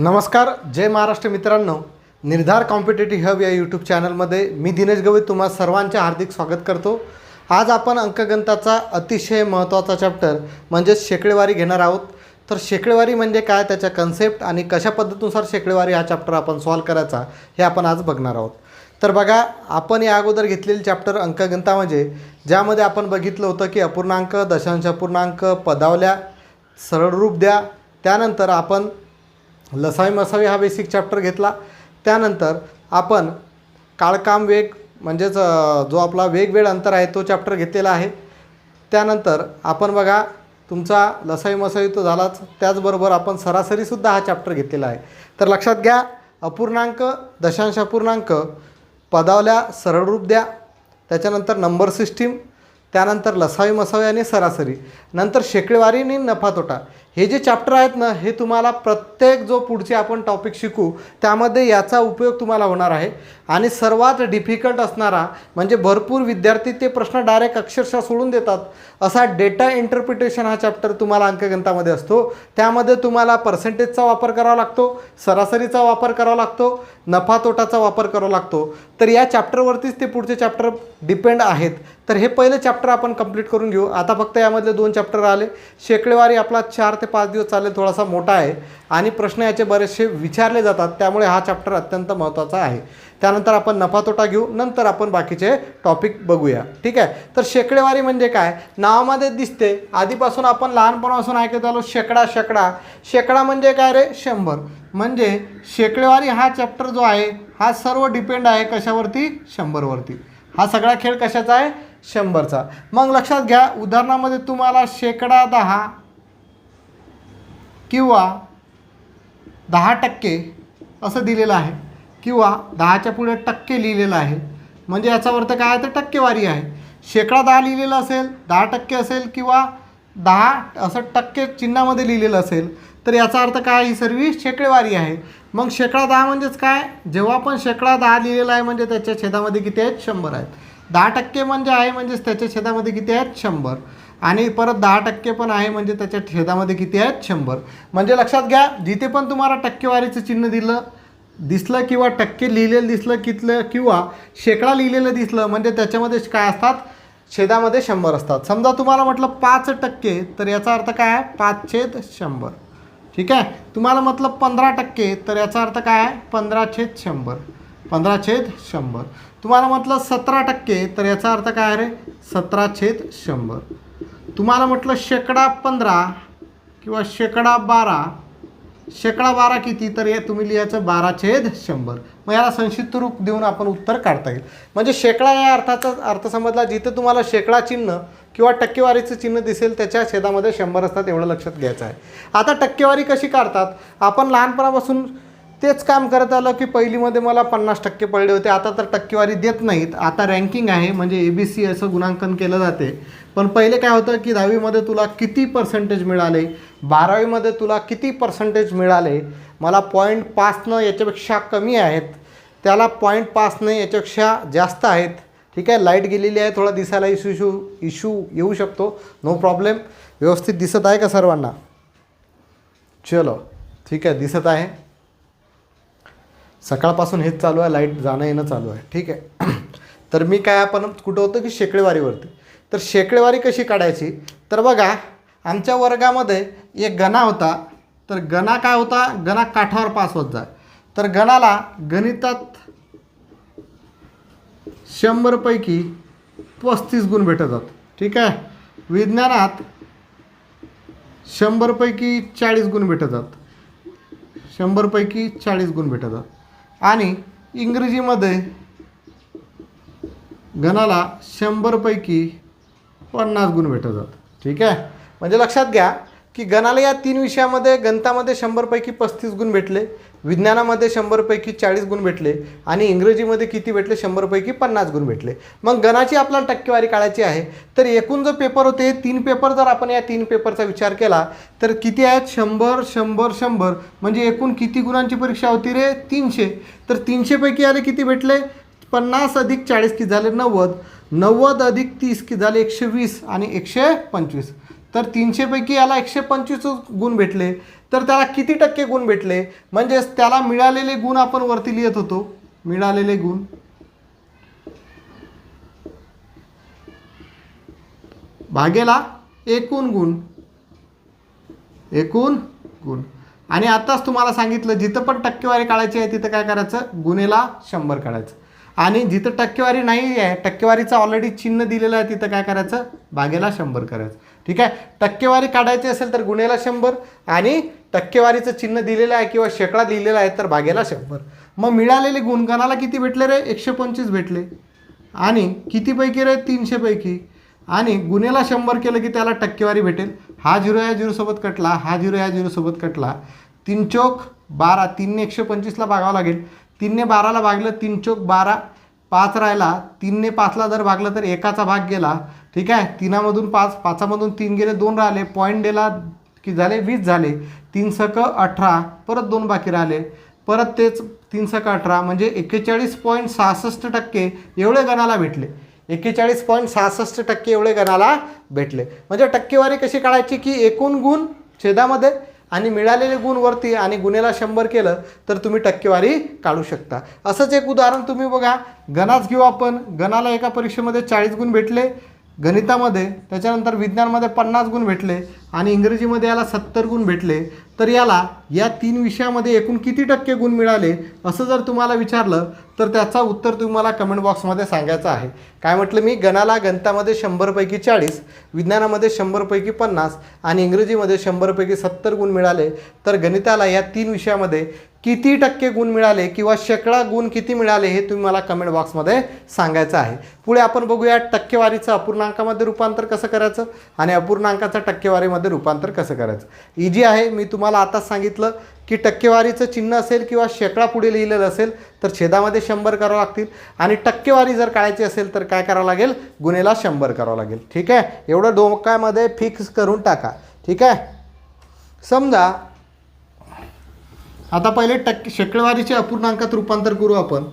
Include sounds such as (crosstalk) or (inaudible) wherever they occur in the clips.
नमस्कार जय महाराष्ट्र मित्रांनो. निर्धार कॉम्पिटेटिव्ह हब या यूट्यूब चॅनलमध्ये मी दिनेश गवई तुम्हा सर्वांचे हार्दिक स्वागत करतो. आज आपण अंकगणिताचा अतिशय महत्त्वाचा चॅप्टर म्हणजेच शेकडेवारी घेणार आहोत. तर शेकडेवारी म्हणजे काय? त्याच्या कन्सेप्ट आणि कशा पद्धतीनुसार शेकडेवारी हा चॅप्टर आपण सॉल्व करायचा हे आपण आज बघणार आहोत. तर बघा आपण या अगोदर घेतलेले चॅप्टर अंकगणितामध्ये म्हणजे, ज्यामध्ये आपण बघितलं होतं की अपूर्णांक दशांश अपूर्णांक पदावल्या सरळ रूप द्या. त्यानंतर आपण लसावी मसावी हा बेसिक चॅप्टर घेतला. त्यानंतर आपण काळकाम वेग म्हणजेच जो आपला वेगवेगळ अंतर आहे तो चॅप्टर घेतलेला आहे. त्यानंतर आपण बघा तुमचा लसावी मसावी तो झालाच. त्याचबरोबर आपण सरासरीसुद्धा हा चॅप्टर घेतलेला आहे. तर लक्षात घ्या अपूर्णांक दशांश अपूर्णांक पदावल्या सरळ रूप द्या. त्याच्यानंतर नंबर सिस्टीम त्यानंतर लसावी मसावी आणि सरासरी. नंतर शेकडेवारी आणि नफा तोटा हे जे चॅप्टर आहेत ना हे तुम्हाला प्रत्येक जो पुढचे आपण टॉपिक शिकू त्यामध्ये याचा उपयोग तुम्हाला होणार आहे. आणि सर्वात डिफिकल्ट असणारा म्हणजे भरपूर विद्यार्थी ते प्रश्न डायरेक्ट अक्षरशः सोडून देतात. असा डेटा इंटरप्रिटेशन हा चॅप्टर तुम्हाला अंकगणितामध्ये असतो. त्यामध्ये तुम्हाला पर्सेंटेजचा वापर करावा लागतो सरासरीचा वापर करावा लागतो नफा तोटाचा वापर करावा लागतो. तर या चॅप्टरवरतीच ते पुढचे चॅप्टर डिपेंड आहेत. तर हे पहिले चॅप्टर आपण कंप्लीट करून घेऊ. आता फक्त यामधले दोन चॅप्टर आले. शेकडेवारी आपला चार ते पाच दिवस चालेल थोडासा मोठा आहे आणि प्रश्न याचे बरेचसे विचारले जातात त्यामुळे हा चॅप्टर अत्यंत महत्त्वाचा आहे. त्यानंतर आपण नफा तोटा घेऊ नंतर आपण बाकीचे टॉपिक बघूया. ठीक आहे? तर शेकडेवारी म्हणजे काय? नावामध्ये दिसते. आधीपासून आपण लहानपणापासून ऐकत आलो शेकडा शेकडा. शेकडा म्हणजे काय रे? शंभर. म्हणजे शेकडेवारी हा चॅप्टर जो आहे हा सर्व डिपेंड आहे कशावरती? शंभरवरती. हा सगळा खेळ कशाचा आहे? शंभरचा. मग लक्षात घ्या उदाहरणामध्ये तुम्हाला शेकडा दहा किंवा दहा टक्के असं दिलेलं आहे. किंवा दहाच्या पुढे टक्के लिहिलेलं आहे. म्हणजे याचा अर्थ काय आहे? तर टक्केवारी आहे. शेकडा दहा लिहिलेलं असेल दहा टक्के असेल किंवा दहा असं टक्के चिन्हामध्ये लिहिलेलं असेल तर याचा अर्थ काय? ही सर्व शेकडेवारी आहे. मग शेकडा दहा म्हणजेच काय? जेव्हा पण शेकडा दहा लिहिलेला आहे म्हणजे त्याच्या छेदामध्ये किती आहेत? शंभर आहेत. दहा टक्के म्हणजे आहे म्हणजेच त्याच्या छेदामध्ये किती आहेत? शंभर. आणि परत दहा टक्के पण आहे म्हणजे त्याच्या छेदामध्ये किती आहेत? शंभर. म्हणजे लक्षात घ्या जिथे पण तुम्हाला टक्केवारीचं चिन्ह दिलं दिसलं किंवा टक्के लिहिलेलं दिसलं कितलं किंवा शेकडा लिहिलेलं दिसलं म्हणजे त्याच्यामध्ये काय असतात? छेदामध्ये शंभर असतात. समजा तुम्हाला म्हटलं पाच टक्के तर याचा अर्थ काय आहे? पाच छेद शंभर. ठीक आहे? तुम्हाला म्हटलं पंधरा टक्के तर याचा अर्थ काय आहे? पंधरा छेद शंभर. पंधरा छेद शंभर. तुम्हाला म्हटलं सतरा टक्के तर याचा अर्थ काय आहे रे? सतरा छेद शंभर. तुम्हाला म्हटलं शेकडा पंधरा किंवा शेकडा बारा. शेकडा बारा किती? तर हे तुम्ही लिहायचं बारा छेद शंभर. मग याला संक्षिप्त रूप देऊन आपण उत्तर काढता येईल. म्हणजे शेकडा या अर्थाचा अर्थ समजला जिथं तुम्हाला शेकडा चिन्ह किंवा टक्केवारीचं चिन्ह दिसेल त्याच्या छेदामध्ये शंभर असतात एवढं लक्षात घ्यायचं आहे. आता टक्केवारी कशी काढतात? आपण लहानपणापासून तेच काम करत आलं की पहिलीमध्ये मला पन्नास टक्के पडले होते. आता तर टक्केवारी देत नाहीत. आता रँकिंग आहे म्हणजे ए बी सी असं गुणांकन केलं जाते. पण पहिले काय होतं की दहावीमध्ये तुला किती पर्सेंटेज मिळाले? बारावीमध्ये तुला किती पर्सेंटेज मिळाले? मला पॉईंट पाचनं याच्यापेक्षा कमी आहेत. त्याला पॉईंट पाचनं याच्यापेक्षा जास्त आहेत. ठीक आहे? लाइट गेलेली आहे थोडा दिसायला इशू इशू इशू येऊ शकतो. नो प्रॉब्लेम व्यवस्थित दिसत आहे का सर्वांना? चलो. ठीक आहे दिसत आहे. सकाळपासून हेच चालू आहे लाइट जाणं येणं चालू आहे. ठीक आहे. (clears throat) तर मी काय आपण कुठं होतं की शेकडेवारीवरती. तर शेकडेवारी कशी काढायची? तर बघा आमच्या वर्गामध्ये एक गणा होता. तर गणा काय होता? गणा काठावर पास होत जाय तर गणाला गणितात शंभरपैकी पस्तीस गुण भेटतात ठीक आहे? विज्ञानात शंभरपैकी चाळीस गुण भेटतात शंभरपैकी चाळीस गुण भेटतात आणि इंग्रजीमध्ये गणाला शंभरपैकी पन्नास गुण भेटत जातात ठीक आहे? म्हणजे लक्षात घ्या की गणाला या तीन विषयामध्ये गणितामध्ये शंभरपैकी पस्तीस गुण भेटले. विज्ञानामध्ये शंभरपैकी चाळीस गुण भेटले आणि इंग्रजीमध्ये किती भेटले? शंभरपैकी पन्नास गुण भेटले. मग गणाची आपल्याला टक्केवारी काढायची आहे. तर एकूण जो पेपर होते हे तीन पेपर जर आपण या तीन पेपरचा विचार केला तर किती आहेत? शंभर शंभर शंभर. म्हणजे एकूण किती गुणांची परीक्षा होती रे? तीनशे. तर तीनशेपैकी आले किती भेटले? पन्नास अधिक चाळीस किती झाले नव्वद. नव्वद अधिक तीस किती झाले एकशे वीस आणि एकशे पंचवीस. तर तीनशेपैकी याला एकशे पंचवीस गुण भेटले. तर त्याला किती टक्के गुण भेटले? म्हणजेच त्याला मिळालेले गुण आपण वरती लिहित होतो. मिळालेले गुण. भागेला एकूण गुण. एकूण गुण. आणि आताच तुम्हाला सांगितलं जिथं पण टक्केवारी काढायची आहे तिथं काय करायचं? गुन्हेला शंभर काढायचं. आणि जिथं टक्केवारी नाही आहे टक्केवारीचं ऑलरेडी चिन्ह दिलेलं आहे तिथं काय करायचं? भागेला शंभर करायचं. ठीक आहे? टक्केवारी काढायची असेल तर गुन्ह्याला शंभर आणि टक्केवारीचं चिन्ह दिलेलं आहे किंवा शेकडा दिलेला आहे तर भागेला शंभर. मग मिळालेले गुणगणाला किती भेटले रे? एकशे पंचवीस भेटले. आणि कितीपैकी रे? तीनशेपैकी आणि गुन्हेला शंभर केलं की त्याला टक्केवारी भेटेल. हा झिरो या झिरोसोबत कटला हा झिरो या झिरोसोबत कटला. तीन चौक बारा तीनने एकशे पंचवीसला भागावं लागेल. तीनने बाराला भागलं तीन चोक बारा पाच राहिला तीनने पाचला जर भागलं तर एकाचा भाग गेला. ठीक आहे? तिनामधून पाच पाचामधून तीन गेले दोन राहिले. पॉईंट डेला की झाले वीस झाले. तीन सक अठरा परत दोन बाकी राहिले. परत तेच तीन सक अठरा म्हणजे एक्केचाळीस पॉईंट सहासष्ट टक्के एवढे गणाला भेटले. एक्केचाळीस पॉईंट सहासष्ट टक्के एवढे गणाला भेटले. म्हणजे टक्केवारी कशी काढायची की एकूण गुण छेदामध्ये आणि मिळालेले गुण वरती आणि गुन्हेला शंभर केलं तर तुम्ही टक्केवारी काढू शकता. असंच एक उदाहरण तुम्ही बघा. गणाच घेऊ आपण. गणाला एका परीक्षेमध्ये चाळीस गुण भेटले. गणितामध्ये त्याच्यानंतर विज्ञानमध्ये पन्नास गुण भेटले आणि इंग्रजीमध्ये याला सत्तर गुण भेटले तर याला या तीन विषयामध्ये एकूण किती टक्के गुण मिळाले असं जर तुम्हाला विचारलं तर त्याचा उत्तर तुम्हाला कमेंट बॉक्समध्ये सांगायचं आहे. काय म्हटलं मी? गणाला गणितामध्ये शंभरपैकी चाळीस विज्ञानामध्ये शंभरपैकी पन्नास आणि इंग्रजीमध्ये शंभरपैकी सत्तर गुण मिळाले. तर गणिताला या तीन विषयामध्ये किती टक्के गुण मिळाले किंवा शेकडा गुण किती मिळाले हे तुम्ही मला कमेंट बॉक्समध्ये सांगायचं आहे. पुढे आपण बघूया टक्केवारीचं अपूर्णांकामध्ये रूपांतर कसं करायचं आणि अपूर्णांकाचं टक्केवारीमध्ये रूपांतर कसं करायचं. इजी आहे. मी तुम्हाला आताच सांगितलं की टक्केवारीचं चिन्ह असेल किंवा शेकडा पुढे लिहिलेलं असेल तर छेदामध्ये शंभर करावं लागतील आणि टक्केवारी जर काढायची असेल तर काय करावं लागेल? गुन्हेला शंभर करावं लागेल. ठीक आहे? एवढं डोक्यामध्ये फिक्स करून टाका. ठीक आहे? समजा आता पहिले टक्के शेकडेवारीचे अपूर्णांकात रूपांतर करू आपण.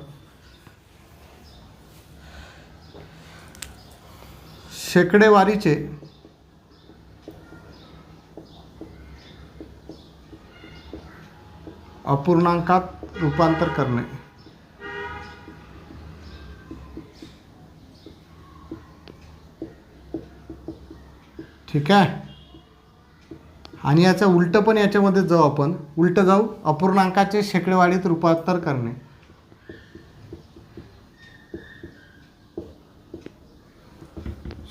शेकडेवारीचे अपूर्णांकात रूपांतर करणे. ठीक आहे? आणि याचं उलटं पण याच्यामध्ये जाऊ आपण. उलटं जाऊ अपूर्णांकाचे शेकडेवाडीत रूपांतर करणे.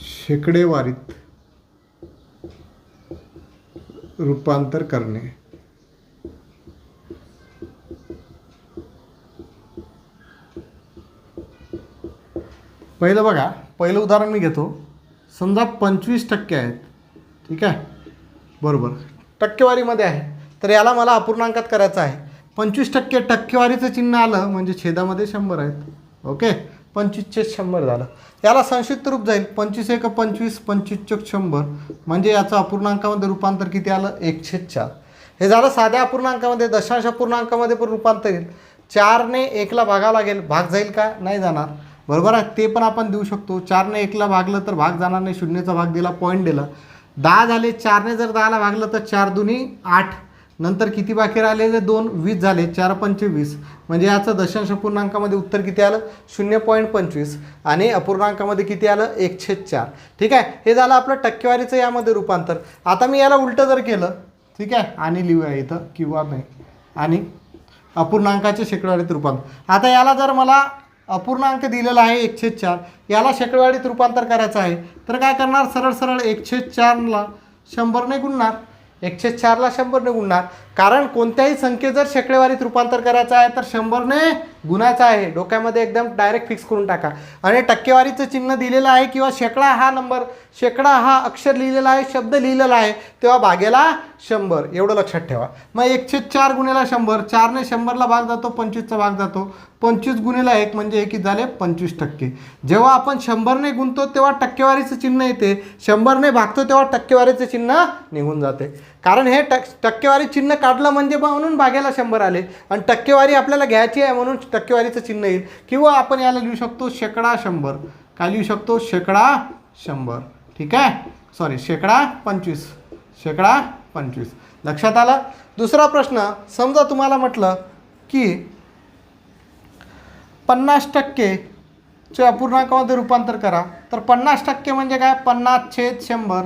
शेकडेवारीत रूपांतर करणे. पहिलं बघा पहिलं उदाहरण मी घेतो. समजा पंचवीस टक्के आहेत. ठीक आहे? बरोबर. टक्केवारीमध्ये आहे. तर याला मला अपूर्णांकात करायचं आहे. पंचवीस टक्के टक्केवारीचं चिन्ह आलं म्हणजे छेदामध्ये शंभर आहेत. ओके? पंचवीसचे शंभर झालं. याला संक्षिप्त रूप जाईल. पंचवीस एक पंचवीस पंचवीस शंभर. म्हणजे याचं अपूर्णांकामध्ये रूपांतर किती आलं? एकशे चार. हे झालं साध्या अपूर्णांकामध्ये दशांश अपूर्णांकामध्ये पण रूपांतर येईल. चारने एकला भागावं लागेल. भाग जाईल का? नाही जाणार. बरोबर आहे? ते पण आपण देऊ शकतो. चारने एकला भागलं तर भाग जाणार नाही. शून्यचा भाग दिला पॉईंट दिला. दहा झाले चारने जर दहाला भागलं तर चार दुनी आठ. नंतर किती बाकी राहिले? जे दोन वीस झाले चार पंचवीस. म्हणजे याचं दशांश पूर्णांकामध्ये उत्तर किती आलं? शून्य पॉईंट पंचवीस. आणि अपूर्णांकामध्ये किती आलं? एकशे चार. ठीक आहे? हे झालं आपलं टक्केवारीचं यामध्ये रूपांतर. आता मी याला उलटं जर केलं ठीक आहे? आणि लिहूया इथं किंवा नाही. आणि अपूर्णांकाचे शेकडवारीत रूपांतर. आता याला जर मला अपूर्णांक दिलेला आहे एकशे चार. याला शेकडवाडीत रूपांतर करायचं आहे. तर काय करणार? सरळ सरळ एकशे चारला शंभरने गुणणार. एकशे चारला शंभरने गुणणार. कारण कोणत्याही संख्ये जर शेकडेवारीत रूपांतर करायचं आहे तर शंभरने गुणाचा आहे. डोक्यामध्ये एकदम डायरेक्ट फिक्स करून टाका. आणि टक्केवारीचं चिन्ह दिलेलं आहे किंवा शेकडा हा नंबर शेकडा हा अक्षर लिहिलेला आहे शब्द लिहिलेला आहे तेव्हा भागेला शंभर. एवढं लक्षात ठेवा. मग एकशे चार गुन्हेला शंभर. चारने शंभरला भाग जातो पंचवीसचा भाग जातो. पंचवीस गुन्हेला एक म्हणजे एक झाले पंचवीस टक्के. जेव्हा आपण शंभरने गुणतो तेव्हा टक्केवारीचं चिन्ह येते. शंभरने भागतो तेव्हा टक्केवारीचं चिन्ह निघून जाते. कारण हे टक टक्केवारी चिन्ह काढलं म्हणजे बा- म्हणून भाग्याला शंभर आले. आणि टक्केवारी आपल्याला घ्यायची आहे म्हणून टक्केवारीचं चिन्ह येईल. किंवा आपण याला लिहू शकतो शेकडा शंभर. काय लिहू शकतो? शेकडा शंभर. ठीक आहे? सॉरी शेकडा पंचवीस. शेकडा पंचवीस. लक्षात आलं? दुसरा प्रश्न समजा तुम्हाला म्हटलं की पन्नास टक्केचे अपूर्णांकामध्ये रूपांतर करा. तर पन्नास टक्के म्हणजे काय? पन्नास छेद शंभर.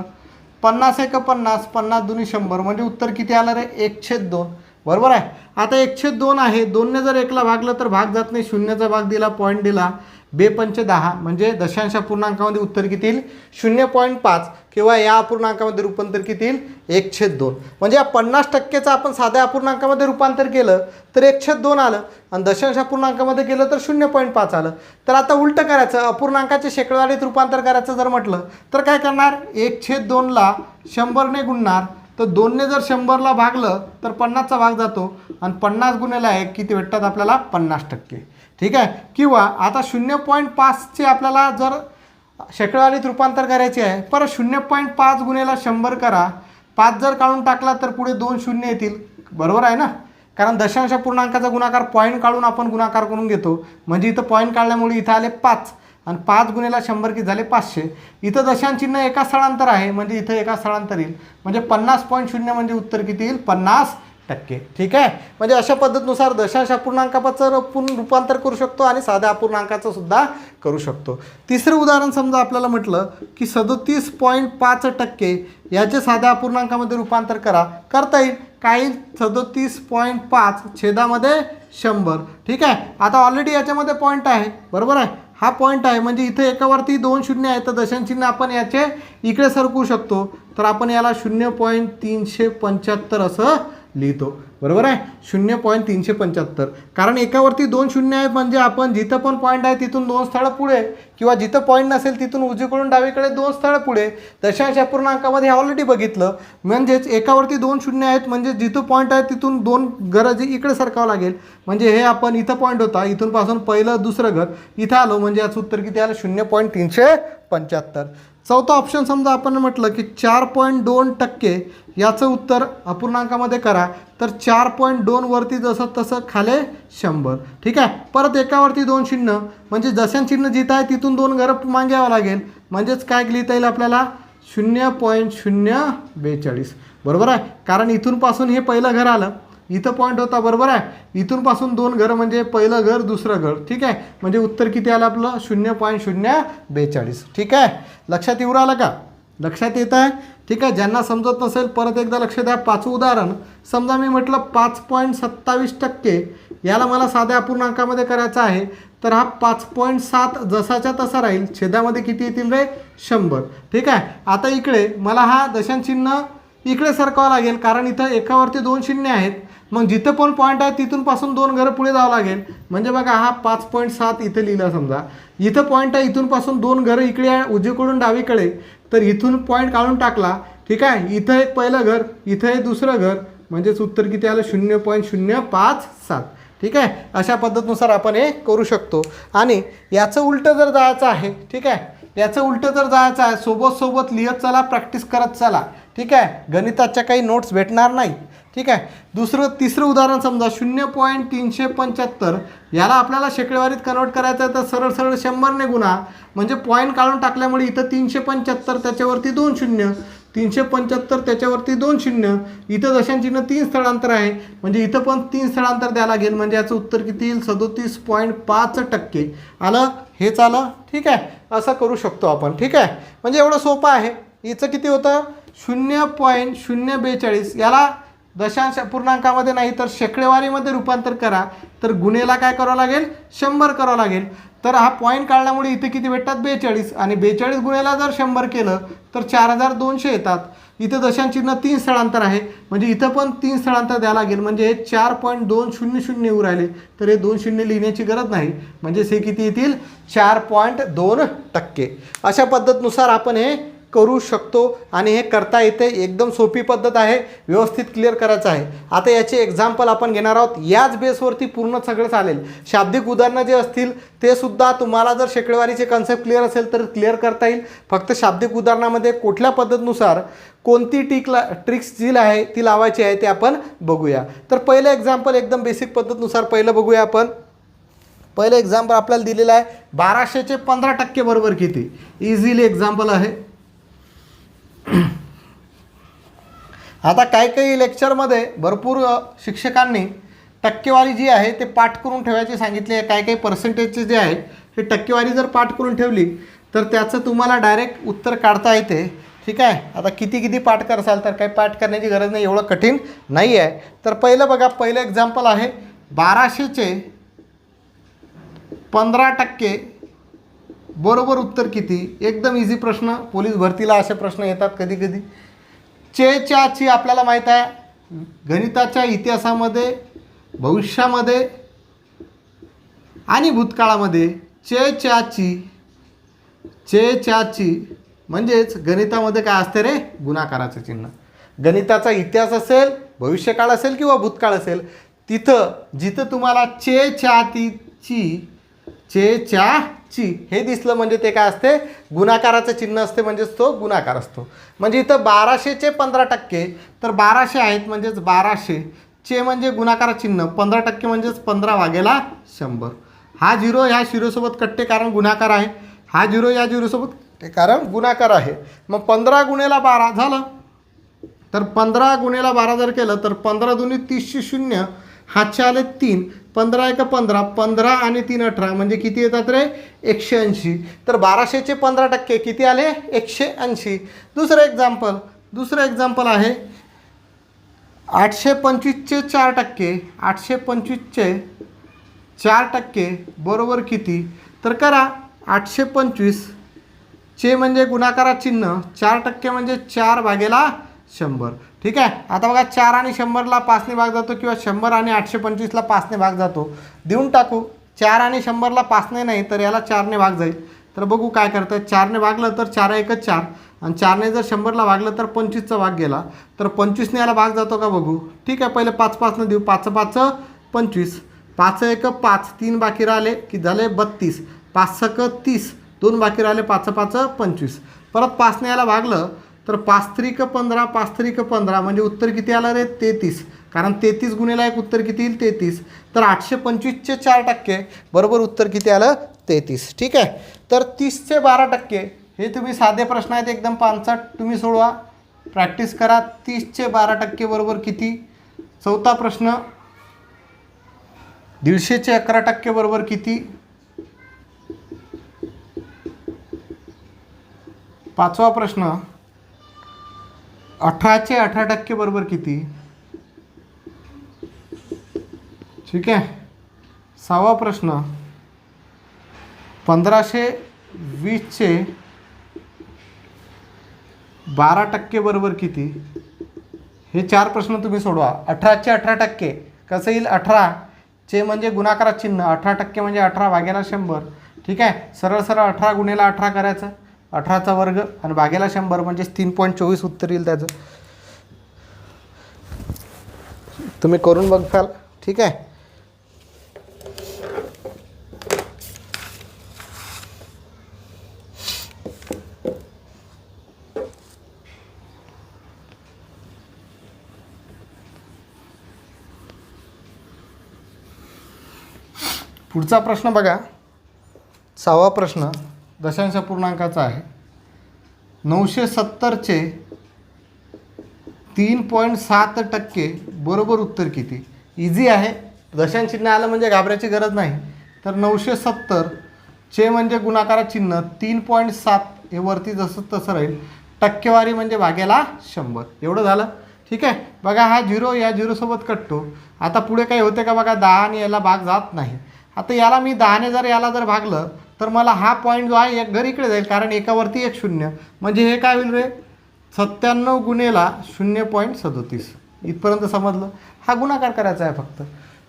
पन्नास एक पन्नास पन्नास दोन्ही शंभर. म्हणजे उत्तर किती आलं रे? एकछेद दोन. बरोबर आहे? आता एकशे दोन आहे. दोनने जर एकला भागलं तर भाग जात नाही. शून्याचा भाग दिला पॉईंट दिला. बेपंच दहा म्हणजे दशांश पूर्णांकामध्ये उत्तर किती येईल? शून्य पॉईंट पाच किंवा या अपूर्णांकामध्ये रूपांतर किती येईल? एक छेद दोन. म्हणजे या पन्नास टक्केचं आपण साध्या अपूर्णांकामध्ये रूपांतर केलं तर एक छेद दोन आलं. आणि दशांश अपूर्णांकामध्ये केलं तर शून्य पॉईंट पाच आलं. तर आता उलटं करायचं अपूर्णांकाचे शेकडवाडीत रूपांतर करायचं जर म्हटलं तर काय करणार? एक छेद दोनला शंभरने गुणणार. तर दोनने जर शंभरला भागलं तर पन्नासचा भाग जातो. आणि पन्नास गुन्हेला एक किती भेटतात आपल्याला? पन्नास टक्के. ठीक आहे? किंवा आता शून्य पॉईंट पाचचे आपल्याला जर शेकडवारीत रूपांतर करायचे आहे परत शून्य पॉईंट पाच गुन्हेला शंभर करा. पाच जर काढून टाकला तर पुढे दोन शून्य येतील. बरोबर आहे ना? कारण दशांश पूर्णांकाचा गुणाकार पॉईंट काढून आपण गुणाकार करून घेतो. म्हणजे इथं पॉईंट काढल्यामुळे इथं आले पाच. आणि पाच गुन्हेला शंभर किती झाले पाचशे. इथं दशांचिन्ह एका स्थळांतर आहे. म्हणजे इथं एका स्थळांतर येईल. म्हणजे पन्नास पॉईंट शून्य म्हणजे उत्तर किती येईल? पन्नास. टक्के. ठीक आहे? म्हणजे अशा पद्धतीनुसार दशांश अपूर्णांकाचं पूर्ण रूपांतर करू शकतो आणि साध्या अपूर्णांकाचं सुद्धा करू शकतो. तिसरं उदाहरण समजा आपल्याला म्हटलं की सदोतीस पॉईंट पाच टक्के याचे साध्या अपूर्णांकामध्ये रूपांतर करा. करता येईल. काही सदोतीस पॉईंट पाच छेदामध्ये शंभर. ठीक आहे? आता ऑलरेडी याच्यामध्ये पॉईंट आहे. बरोबर आहे? हा पॉईंट आहे. म्हणजे इथे एकावरती दोन शून्य आहे तर दशांचिन्ह आपण याचे इकडे सरकू शकतो. तर आपण याला शून्य पॉईंट तीनशे पंच्याहत्तर असं लिहितो. बरोबर आहे? शून्य पॉईंट तीनशे पंच्याहत्तर. कारण एकावरती दोन शून्य आहेत म्हणजे आपण जिथं पण पॉईंट आहे तिथून दोन स्थळं पुढे. किंवा जिथं पॉईंट नसेल तिथून उजवीकडून डावीकडे दोन स्थळं पुढे. दशांश अपूर्णांकामध्ये ऑलरेडी बघितलं. म्हणजेच एकावरती दोन शून्य आहेत म्हणजे जिथं पॉईंट आहे तिथून दोन घरं इकडे सरकावं लागेल. म्हणजे हे आपण इथं पॉईंट होता. इथून पासून पहिलं दुसरं घर इथं आलो. म्हणजे याचं उत्तर किती आलं? शून्य पॉईंट तीनशे पंच्याहत्तर. चौथा ऑप्शन समजा आपण म्हटलं की चार पॉईंट दोन टक्के याचं उत्तर अपूर्णांकामध्ये करा. तर चार पॉईंट दोनवरती जसं तसं खाले शंभर. ठीक आहे? परत एकावरती दोन चिन्ह. म्हणजे जसं चिन्ह जिथं आहे तिथून दोन घरं मागेवं लागेल. म्हणजेच काय लिहिता येईल आपल्याला? शून्य पॉईंट शून्य बेचाळीस. बरोबर आहे? कारण इथूनपासून हे पहिलं घर आलं. इथं पॉईंट होता बरोबर आहे? इथून पासून दोन घर म्हणजे पहिलं घर दुसरं घर. ठीक आहे? म्हणजे उत्तर किती आलं आपलं? शून्य पॉईंट शून्य बेचाळीस. ठीक आहे? लक्षात येऊ आलं का? लक्षात येत आहे? ठीक आहे? ज्यांना समजत नसेल परत एकदा लक्ष द्या. पाचवं उदाहरण. समजा मी म्हटलं पाच पॉईंट सत्तावीस टक्के. याला मला साध्या पूर्णांकामध्ये करायचं आहे. तर हा पाच पॉईंट सात जसाच्या तसा राहील. छेदामध्ये किती येतील रे? शंभर. ठीक आहे? आता इकडे मला हा दशांचिन्ह इकडे सरकावं लागेल. कारण इथं एकावरती दोन शून्य आहेत. मग जिथं पण पॉईंट आहे तिथून पासून दोन घरं पुढे जावं लागेल. म्हणजे बघा हा पाच पॉईंट सात इथं लिहिला समजा. इथं पॉईंट आहे इथून पासून दोन घरं इकडे उजवीकडून डावीकडे. तर इथून पॉईंट काढून टाकला ठीक आहे? इथं एक पहिलं घर इथं एक दुसरं घर. म्हणजेच उत्तर किती आलं? शून्य पॉईंट शून्य पाच सात. ठीक आहे? अशा पद्धतीनुसार आपण हे करू शकतो. आणि याचं उलटं जर जायचं आहे ठीक आहे? याचं उलटं जर जायचं आहे सोबत सोबत लिहत चला प्रॅक्टिस करत चला. ठीक आहे? गणिताच्या काही नोट्स भेटणार नाही ठीक आहे? दुसरं तिसरं उदाहरण समजा शून्य पॉईंट तीनशे पंच्याहत्तर. याला आपल्याला शेकडेवारीत कन्वर्ट करायचं आहे तर सरळ सरळ शंभरने गुणा. म्हणजे पॉईंट काढून टाकल्यामुळे इथं तीनशे पंच्याहत्तर त्याच्यावरती दोन शून्य. तीनशे पंच्याहत्तर त्याच्यावरती दोन शून्य. इथं दशांचिन्ह तीन स्थळांतर आहे. म्हणजे इथं पण तीन स्थळांतर द्यावं लागेल. म्हणजे याचं उत्तर किती येईल? सदोतीस पॉईंट पाच टक्के. आलं? हेच आलं? ठीक आहे. असं करू शकतो आपण. ठीक आहे? म्हणजे एवढं सोपं आहे. हिचं किती होतं? शून्य पॉईंट शून्य बेचाळीस. याला दशांश पूर्णांकामध्ये नाही तर शेकडेवारीमध्ये रूपांतर करा. तर गुन्हेला काय करावं लागेल? शंभर करावं लागेल. तर हा पॉईंट काढल्यामुळे इथे किती भेटतात? बेचाळीस. आणि बेचाळीस गुन्हेला जर शंभर केलं तर चार हजार दोनशे येतात. इथं दशांचिन्ह तीन स्थळांतर आहे. म्हणजे इथं पण तीन स्थळांतर द्यावं लागेल. म्हणजे हे चार पॉईंट दोन शून्य शून्य येऊ राहिले. तर हे दोन शून्य लिहिण्याची गरज नाही. म्हणजेच हे किती येतील? चार पॉईंट दोन टक्के. अशा पद्धतीनुसार आपण हे करू शकतो आणि हे करता येते. एकदम सोपी पद्धत आहे. व्यवस्थित क्लिअर करायचं आहे. आता याचे एक्झाम्पल आपण घेणार आहोत. याच बेसवरती पूर्ण सगळं चालेल. शाब्दिक उदाहरणं जे असतील ते सुद्धा तुम्हाला जर शेकडेवारीचे कन्सेप्ट क्लिअर असेल तर क्लिअर करता येईल. फक्त शाब्दिक उदाहरणामध्ये कुठल्या पद्धतीनुसार कोणती टिकला ट्रिक्स जी आहे ती लावायची आहे ते आपण बघूया. तर पहिलं एक्झाम्पल एकदम बेसिक पद्धतीनुसार पहिलं बघूया आपण. पहिलं एक्झाम्पल आपल्याला दिलेलं आहे. बाराशेचे पंधरा टक्के बरोबर किती? इझिली एक्झाम्पल आहे. आता काही काही लेक्चरमध्ये भरपूर शिक्षकांनी टक्केवारी जी आहे ते पाठ करून ठेवायची सांगितली. आहे काही काही पर्सेंटेजचे जे आहे हे टक्केवारी जर पाठ करून ठेवली तर त्याचं तुम्हाला डायरेक्ट उत्तर काढता येते. ठीक आहे? आता किती किती पाठ करसाल तर काही पाठ करण्याची गरज नाही एवढं कठीण नाही आहे तर पहिलं बघा पहिलं एक्झाम्पल आहे बाराशेचे पंधरा टक्के बरोबर उत्तर किती? एकदम इझी प्रश्न. पोलीस भरतीला असे प्रश्न येतात कधी कधी. चे च्या ची आपल्याला माहीत आहे. गणिताच्या इतिहासामध्ये भविष्यामध्ये आणि भूतकाळामध्ये चे च्या ची चे च्या ची म्हणजेच गणितामध्ये काय असते रे? गुणाकाराचं चिन्ह. गणिताचा इतिहास असेल भविष्यकाळ असेल किंवा भूतकाळ असेल तिथं जिथं तुम्हाला चे च्या ती ची चे च्या ची. हे दिसलं म्हणजे ते काय असते? गुणाकाराचं चिन्ह असते म्हणजेच तो गुणाकार असतो. म्हणजे इथं बाराशेचे पंधरा टक्के तर बाराशे आहेत म्हणजेच बाराशे चे म्हणजे गुणाकार चिन्ह पंधरा टक्के म्हणजेच पंधरा वागेला शंभर. हा झिरो ह्या झिरोसोबत कट्टे कारण गुणाकार आहे. हा झिरो या झिरोसोबत कट्टे कारण गुणाकार आहे. मग पंधरा गुणेला बारा झालं. तर पंधरा गुणेला बारा जर केलं तर पंधरा दोन्ही तीसशे शून्य हातचे आले तीन. पंधरा एक पंधरा पंधरा आणि तीन अठरा म्हणजे किती येतात रे? एकशे ऐंशी. तर बाराशेचे पंधरा टक्के किती आले? एकशे ऐंशी. दुसरं एक्झाम्पल दुसरं एक्झाम्पल आहे. आठशे पंचवीसचे चार टक्के आठशे पंचवीसचे चार टक्के बरोबर किती? तर करा आठशे पंचवीस चे म्हणजे गुणाकारा चिन्ह चार टक्के म्हणजे चार भागेला शंभर. ठीक आहे? आता बघा चार आणि शंभरला पाचने भाग जातो किंवा शंभर आणि आठशे पंचवीसला पाचने भाग जातो. देऊन टाकू. चार आणि शंभरला पाचने नाही तर याला चारने भाग जाईल. तर बघू काय करतं चारने भागलं तर चार एकच चार. आणि चारने जर शंभरला भागलं तर पंचवीसचा भाग गेला. तर पंचवीसने याला भाग जातो का बघू? ठीक आहे पहिले पाच पाचनं देऊ. पाच पाच पंचवीस. पाच एक पाच. तीन बाकी राहिले की झाले बत्तीस. पाच सक तीस. दोन बाकी राहिले पाच पाच पंचवीस. परत पाचने याला भागलं. तर पाच त्रिक पंधरा पाच त्रिक पंधरा म्हणजे उत्तर किती आलं रे? तेहतीस कारण तेहतीस गुन्हेला एक उत्तर किती येईल? तेहतीस तर आठशे पंचवीसचे चार टक्के बरोबर उत्तर किती आलं? तेहतीस ठीक आहे? तर तीसचे बारा टक्के हे तुम्ही साधे प्रश्न आहेत एकदम पानसट. तुम्ही सोडवा. प्रॅक्टिस करा. तीसचे बारा टक्के बरोबर किती? चौथा प्रश्न. दीडशेचे अकरा टक्के बरोबर किती? पाचवा प्रश्न. अठराचे अठरा टक्के बरोबर किती? ठीक आहे. सहावा प्रश्न. पंधराशे वीसचे बारा टक्के बरोबर किती? हे चार प्रश्न तुम्ही सोडवा. अठराचे अठरा टक्के. कसं येईल? अठरा. चे म्हणजे गुणाकारात चिन्ह. अठरा टक्के म्हणजे अठरा भाग्याला शंभर. ठीक आहे? सरळ सरळ अठरा गुणेला अठरा करायचं. अठराचा वर्ग आणि भागेला शंभर म्हणजेच तीन पॉईंट चोवीस उत्तर येईल त्याचं. तुम्ही करून बघाल ठीक आहे? पुढचा प्रश्न बघा. सहावा प्रश्न दशांश पूर्णांकाचा आहे. नऊशे सत्तरचे तीन पॉईंट सात टक्के बरोबर उत्तर किती? इझी आहे. दशांश चिन्ह आलं म्हणजे घाबरायची गरज नाही. तर नऊशे सत्तर चे म्हणजे गुणाकारा चिन्ह तीन पॉईंट सात हे वरती जसं तसं राहील. टक्केवारी म्हणजे भागेला शंभर. एवढं झालं. ठीक आहे? बघा हा झिरो या झिरोसोबत कटतो आता पुढे काही होते का बघा? दहा आणि याला भाग जात नाही. आता याला मी दहाने जर याला जर भागलं तर मला हा पॉईंट जो आहे एक घर इकडे जाईल कारण एकावरती एक शून्य. म्हणजे हे काय होईल रे? सत्त्याण्णव गुणेला शून्य पॉईंट सदोतीस. इथपर्यंत समजलं? हा गुणाकार करायचा आहे फक्त.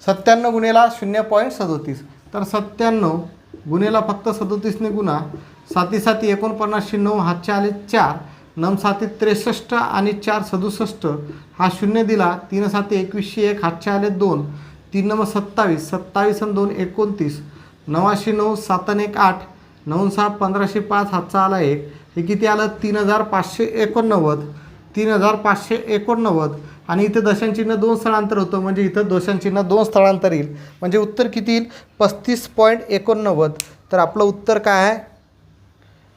सत्त्याण्णव गुणेला शून्य पॉईंट सदोतीस. तर सत्त्याण्णव गुन्हेला फक्त सदोतीसने गुणा. साती साती एकोणपन्नासशे नऊ हातचे आले चार. नम साती त्रेसष्ट आणि चार सदुसष्ट. हा शून्य दिला. तीन साती एकवीसशे एक हातचे आले दोन. तीन नंबर सत्तावीस. सत्तावीस आणि दोन एकोणतीस. नवाशे नऊ सात आणि एक आठ. नऊ सहा पंधराशे पाच हातचा आला एक. हे किती आलं? तीन हजार पाचशे एकोणनव्वद. तीन हजार पाचशे एकोणनव्वद. आणि इथं दशांचिन्ह दोन स्थळांतर होतं. म्हणजे इथं दशांचिन्ह दोन स्थळांतर येईल. म्हणजे उत्तर किती येईल? पस्तीस पॉईंट एकोणनव्वद. तर आपलं उत्तर काय आहे?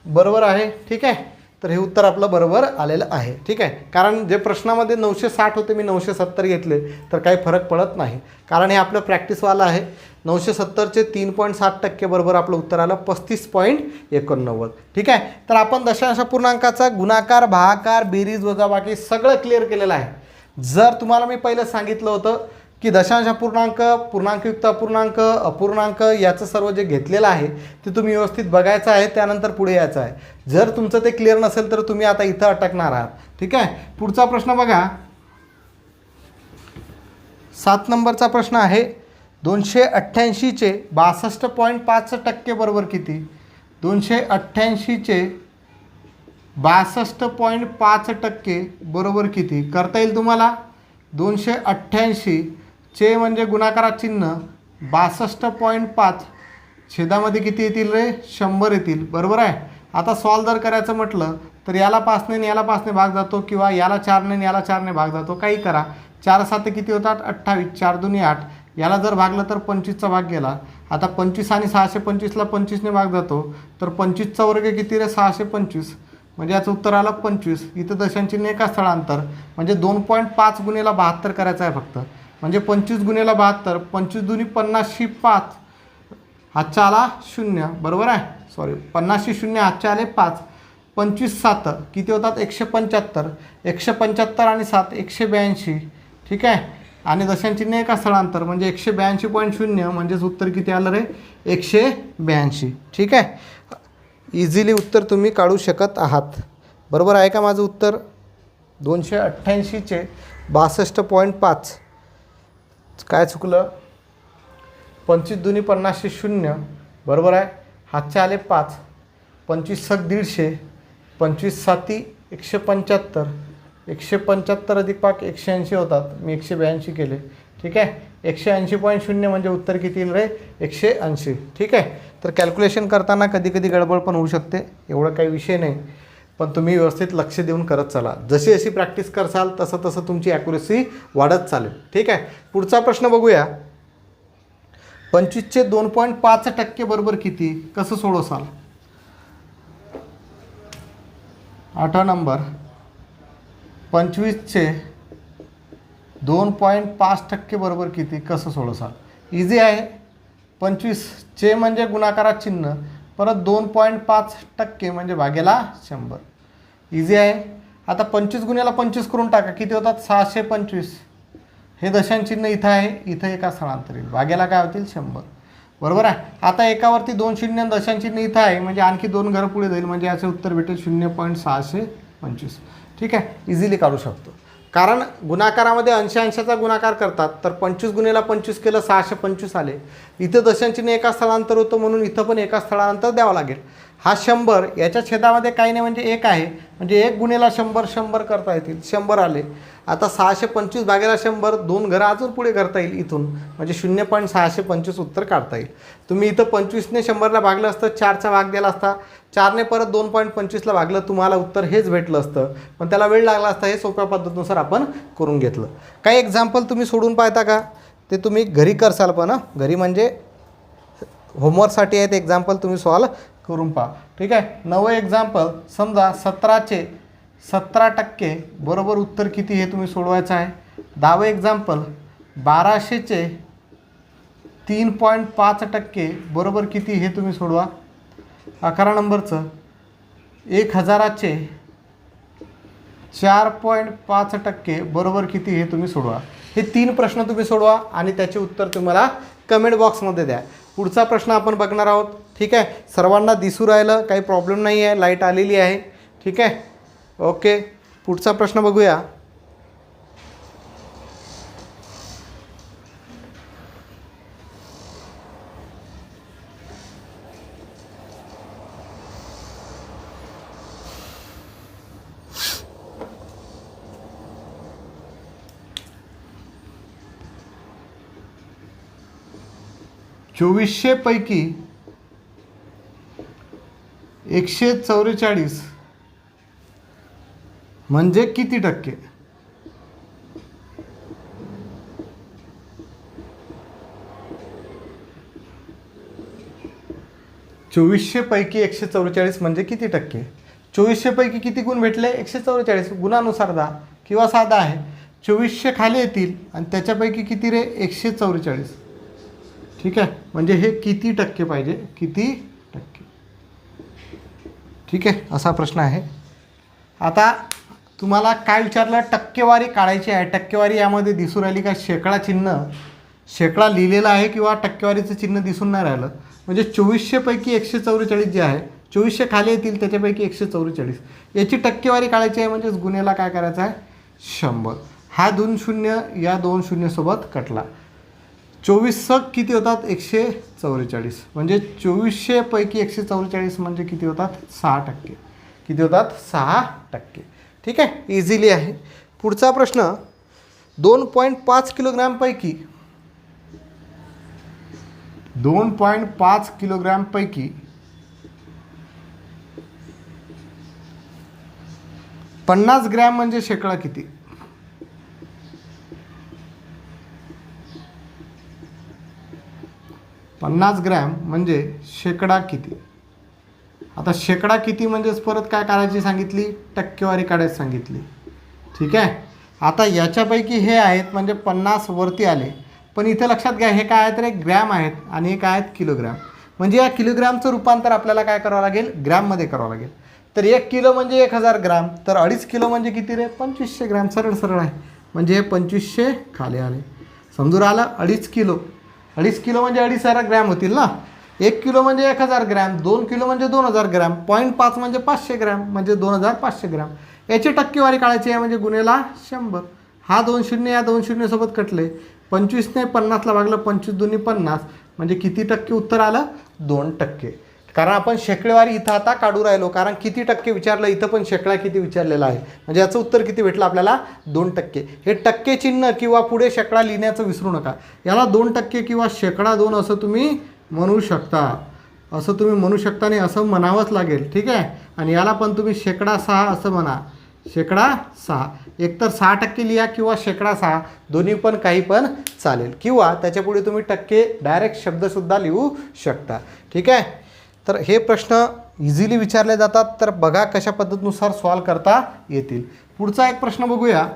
बरोबर आहे. ठीक आहे? तर हे उत्तर आपलं बरोबर आलेलं आहे. ठीक आहे? कारण जे प्रश्नामध्ये नऊशे साठ होते मी नऊशे सत्तर घेतले. तर काही फरक पडत नाही. कारण हे आपलं प्रॅक्टिसवालं आहे. नऊशे सत्तरचे तीन पॉईंट सात टक्के बरोबर आपलं उत्तर आलं पस्तीस पॉईंट एकोणनव्वद. ठीक आहे? तर आपण दशांश पूर्णांकाचा गुणाकार भागाकार बेरीज वजाबाकी सगळं क्लिअर केलेलं आहे. जर तुम्हाला मी पहिलं सांगितलं होतं की दशांश अपूर्णांक पूर्णांकयुक्त अपूर्णांक अपूर्णांक याचं सर्व जे घेतलेलं आहे ते तुम्ही व्यवस्थित बघायचं आहे त्यानंतर पुढे यायचं आहे. जर तुमचं ते क्लिअर नसेल तर तुम्ही आता इथं अटकणार आहात. ठीक आहे? पुढचा प्रश्न बघा. सात नंबरचा प्रश्न आहे दोनशे अठ्ठ्याऐंशीचे बासष्ट पॉईंट पाच टक्के बरोबर किती? दोनशे अठ्ठ्याऐंशीचे बासष्ट पॉईंट पाच टक्के बरोबर किती? करता येईल तुम्हाला? दोनशे अठ्ठ्याऐंशीचे म्हणजे गुणाकारात चिन्ह बासष्ट पॉईंट पाच. छेदामध्ये किती येतील रे? शंभर येतील. बरोबर आहे? आता सॉल्व जर करायचं म्हटलं तर याला पाचने याला पाचने भाग जातो किंवा याला चारने याला चारने भाग जातो. काही करा. चार सात किती होतात? अठ्ठावीस. चार दोन्ही आठ. याला जर भागलं तर पंचवीसचा भाग गेला. आता पंचवीस आणि सहाशे पंचवीसला पंचवीसने भाग जातो. तर पंचवीसचा वर्ग किती रे? सहाशे पंचवीस. म्हणजे याचं उत्तर आलं पंचवीस. इथं दशांची एका स्थळांतर? म्हणजे दोन पॉईंट पाच गुन्हेला बहात्तर करायचं आहे फक्त. म्हणजे पंचवीस गुन्हेला बहात्तर पंचवीस दुनी पन्नासशी पाच. हातच्या आला शून्य. बरोबर आहे? सॉरी पन्नासशे शून्य हातच्या आले पाच. पंचवीस सात. किती होतात? एकशे पंच्याहत्तर. एकशे पंच्याहत्तर आणि सात एकशे ब्याऐंशी. ठीक आहे? आणि दशांची एका स्थळांतर? म्हणजे एकशे ब्याऐंशी पॉईंट शून्य म्हणजेच उत्तर किती आलं रे? एकशे ब्याऐंशी. ठीक आहे? इझिली उत्तर तुम्ही काढू शकत आहात. बरोबर आहे का माझं उत्तर? दोनशे अठ्ठ्याऐंशीचे बासष्ट पॉईंट पाच. काय चुकलं? पंचवीस दुनी पन्नासशे शून्य. बरोबर आहे? हातचे आले पाच. पंचवीस सात दीडशे. पंचवीस साती एकशे पंच्याहत्तर. एकशे पंच्याहत्तर अधिक पाक एकशे ऐंशी होतात. मी एकशे ब्याऐंशी केले. ठीक आहे? एकशे ऐंशी पॉईंट शून्य म्हणजे उत्तर किती येईल रे? एकशे ऐंशी. ठीक आहे? तर कॅल्क्युलेशन करताना कधी कधी गडबड पण होऊ शकते. एवढं काही विषय नाही. पण तुम्ही व्यवस्थित लक्ष देऊन करत चला. जशी अशी प्रॅक्टिस करसाल तसं तसं तुमची ॲक्युरेसी वाढत चालेल. ठीक आहे? पुढचा प्रश्न बघूया. पंचवीसचे दोन पॉईंट पाच टक्के बरोबर किती? कसं सोडवसाल? आठवा नंबर. पंचवीसचे दोन पॉईंट पाच टक्के बरोबर किती? कसं सोडवसाल इझी आहे. पंचवीसचे म्हणजे गुणाकारात चिन्ह. परत दोन पॉईंट पाच टक्के म्हणजे भागेला शंभर. इझी आहे. आता पंचवीस गुन्ह्याला पंचवीस करून टाका. किती होतात? सहाशे पंचवीस. हे दशांचिन्ह इथं आहे. इथं एका स्थळांतर येईल भाग्याला काय होतील? शंभर. बरोबर आहे? आता एकावरती दोन शून्य दशांचिन्ह इथं आहे. म्हणजे आणखी दोन घरं पुढे जाईल. म्हणजे याचे उत्तर भेटेल शून्य पॉईंट सहाशे पंचवीस. ठीक आहे? इझिली काढू शकतो. कारण गुणाकारामध्ये अंश अंशाचा गुणाकार करतात तर पंचवीस गुन्हेला पंचवीस केलं सहाशे पंचवीस आले. इथं दशांचीने एका स्थळांतर होतं म्हणून इथं पण एका स्थळानंतर द्यावं लागेल. हा शंभर याच्या छेदामध्ये काही नाही म्हणजे एक आहे. म्हणजे एक गुन्हेला शंभर शंभर करता येतील. शंभर आले. आता सहाशे पंचवीस भागेला शंभर दोन घरं अजून पुढे करता येईल इथून. म्हणजे शून्य पॉईंट सहाशे पंचवीस उत्तर काढता येईल. तुम्ही इथं पंचवीसने शंभरला भागलं असतं चारचा भाग दिला असता. चारने परत दोन पॉईंट पंचवीसला भागलं तुम्हाला उत्तर हेच भेटलं असतं. पण त्याला वेळ लागला असता हे सोप्या पद्धतीनुसार आपण करून घेतलं. काही एक्झाम्पल तुम्ही सोडून पाहता का? ते तुम्ही घरी करसाल पण घरी म्हणजे होमवर्कसाठी आहेत एक्झाम्पल तुम्ही सॉल्व करून पहा. ठीक आहे? नवं एक्झाम्पल समजा सतराचे सतरा टक्के बरोबर उत्तर किती हे तुम्ही सोडवायचं आहे? दहावं एक्झाम्पल बाराशेचे तीन पॉईंट पाच टक्के बरोबर किती हे तुम्ही सोडवा. अकरा नंबरचं एक हजाराचे चार पॉईंट पाच टक्के बरोबर किती हे तुम्ही सोडवा. हे तीन प्रश्न तुम्ही सोडवा आणि त्याचे उत्तर तुम्हाला कमेंट बॉक्समध्ये द्या. पुढचा प्रश्न आपण बघणार आहोत. ठीक आहे? सर्वांना दिसू राहिलं काही प्रॉब्लेम नाही आहे लाइट आलेली आहे. ठीक आहे? ओके पुढचा प्रश्न बघूया. चोवीसशेपैकी एकशे चौवेचाळीस म्हणजे किती टक्के? चोवीसशेपैकी एकशे चौवेचाळीस म्हणजे किती टक्के? चोवीसशेपैकी किती गुण भेटले? एकशे चौवेचाळीस गुणानुसार दहा किंवा साधा आहे. चोवीसशे खाली येतील आणि त्याच्यापैकी किती रे? एकशे चौवेचाळीस ठीक आहे? म्हणजे हे किती टक्के पाहिजे? किती टक्के? ठीक आहे? असा प्रश्न आहे. आता तुम्हाला काय विचारलं? टक्केवारी काढायची आहे. टक्केवारी यामध्ये दिसून राहिली का? शेकडा चिन्ह. शेकडा लिहिलेला आहे किंवा टक्केवारीचं चिन्ह दिसून नाही राहिलं. म्हणजे चोवीसशेपैकी एकशे चौवेचाळीस जे आहे चोवीसशे खाली येतील त्याच्यापैकी एकशे चौवेचाळीस. याची टक्केवारी काढायची आहे म्हणजेच गुन्ह्याला काय करायचं आहे? शंभर. हा दोन शून्य या दोन शून्यसोबत कटला. चोवीस किती होतात? एकशे चौवेचाळीस म्हणजे चोवीसशेपैकी एकशे चौवेचाळीस म्हणजे किती होतात? सहा टक्के. किती होतात? सहा टक्के. ठीक आहे? इझिली आहे. पुढचा प्रश्न. दोन पॉईंट पाच किलोग्रॅमपैकी दोन पॉईंट पाच किलोग्रॅमपैकी पन्नास ग्रॅम म्हणजे शेकडा किती? पन्नास ग्रॅम म्हणजे शेकडा किती? आता शेकडा किती म्हणजेच परत काय काढायची सांगितली? टक्केवारी काढायची सांगितली. ठीक आहे? आता याच्यापैकी हे आहेत म्हणजे पन्नास वरती आले. पण इथे लक्षात घ्या हे काय आहेत रे? ग्रॅम आहेत आणि हे काय आहेत? किलोग्रॅम. म्हणजे या किलोग्रॅमचं रूपांतर आपल्याला काय करावं लागेल? ग्रॅममध्ये करावं लागेल. तर एक किलो म्हणजे एक हजार ग्रॅम तर अडीच किलो म्हणजे किती रे? पंचवीसशे ग्रॅम. सरळ सरळ आहे. म्हणजे हे पंचवीसशे खाली आले. समजून आलं अडीच किलो. अडीच किलो म्हणजे अडीच हजार ग्रॅम होतील ना? एक किलो म्हणजे एक हजार ग्रॅम दोन किलो म्हणजे दोन हजार ग्रॅम पॉईंट पाच म्हणजे पाचशे ग्रॅम म्हणजे दोन हजार पाचशे ग्रॅम. याची टक्केवारी काढायची आहे म्हणजे गुन्हेला शंभर. हा दोन शून्य या दोन शून्यसोबत कटले. पंचवीसने पन्नासला भागलं पंचवीस दोन्ही पन्नास. म्हणजे किती टक्के उत्तर आलं? दोन टक्के. कारण आपण शेकडेवारी इथं आता काढू राहिलो कारण किती टक्के विचारलं इथं पण शेकडा किती विचारलेला आहे. म्हणजे याचं उत्तर किती भेटलं आपल्याला? दोन टक्के. हे टक्के चिन्ह किंवा पुढे शेकडा लिहिण्याचं विसरू नका. याला दोन टक्के किंवा शेकडा दोन असं तुम्ही म्हणू शकता. असं तुम्ही म्हणू शकता नाही असं म्हणावंच लागेल. ठीक आहे? आणि याला पण तुम्ही शेकडा सहा असं म्हणा. शेकडा सहा. एकतर सहा टक्के लिहा किंवा शेकडा सहा. दोन्ही पण काही पण चालेल. किंवा त्याच्यापुढे तुम्ही टक्के डायरेक्ट शब्दसुद्धा लिहू शकता. ठीक आहे? तर हे प्रश्न इझिली विचारले जातात. तर बघा कशा पद्धतीनुसार सॉल्व करता येतील. पुढचा एक प्रश्न बघूया.